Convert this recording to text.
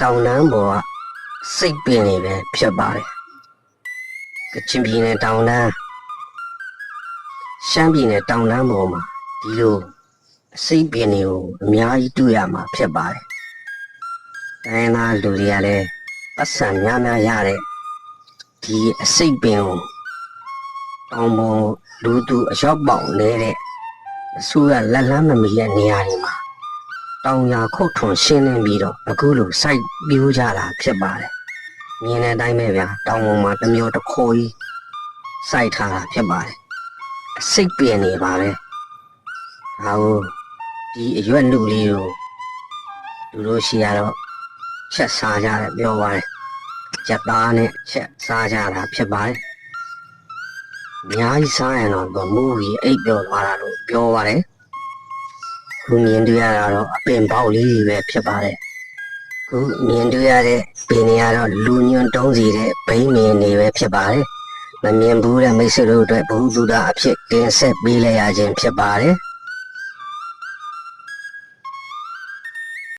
တောင်တန်းပေါ်ကစိတ်ပင်တွေပဲဖြစ်ပါတယ်ကချင်ပြည်နယ်တောင်တန်းရှမ်းပြည်နယ်တောင်တန်းပေါ်မှာဒီလိုစိတ်ပင်တွေကိုအများကြီးတွေ့ရမှာဖြစ်ပါတယ်တိုင်းသားလူတွေကလည်းပတ်စံများများရတဲ့ဒီအစိတ်ပင်ကိုတောင်ပေါ်လူသူအရောက်ပေါက်နေတဲ့အစိုးရလက်လန်းမမီတဲ့နေရာတွေမှာ တောင်ယာခုတ်ထွန်ရှင်းလင်းပြီးတော့အခုလိုစိုက်ပြိုးကြတာဖြစ်ပါတယ်။မြင်တဲ့အတိုင်းပဲဗျာတောင်ပေါ်မှာတစ်မျိုးတစ်ခိုးကြီးစိုက်ထားတာဖြစ်ပါတယ်။အစိတ်ပင်နေပါပဲ။ဒါကိုဒီအရွက်နုလေးကိုလူတို့ရှိရတော့ချက်စားကြတယ်ပြောပါတယ်။ချက်သားနဲ့ချက်စားကြတာဖြစ်ပါတယ်။အများကြီးစားရင်တော့မူကြီးအိပ်ပြောသွားတာလို့ပြောပါတယ်။ ခုမြင်တွေ့ရတာတော့အပင်ပေါက်လေးတွေပဲဖြစ်ပါတယ်ခုမြင်တွေ့ရတဲ့ပင်တွေကတော့လူညွန့်တုံးစီတဲ့ဘိန်းမင်တွေပဲဖြစ်ပါတယ်မမြင်ဘူးတဲ့မိတ်ဆွေတို့အတွက်ဘုဟုတုဒအဖြစ်တင်ဆက်ပေးလိုက်ရခြင်းဖြစ်ပါတယ်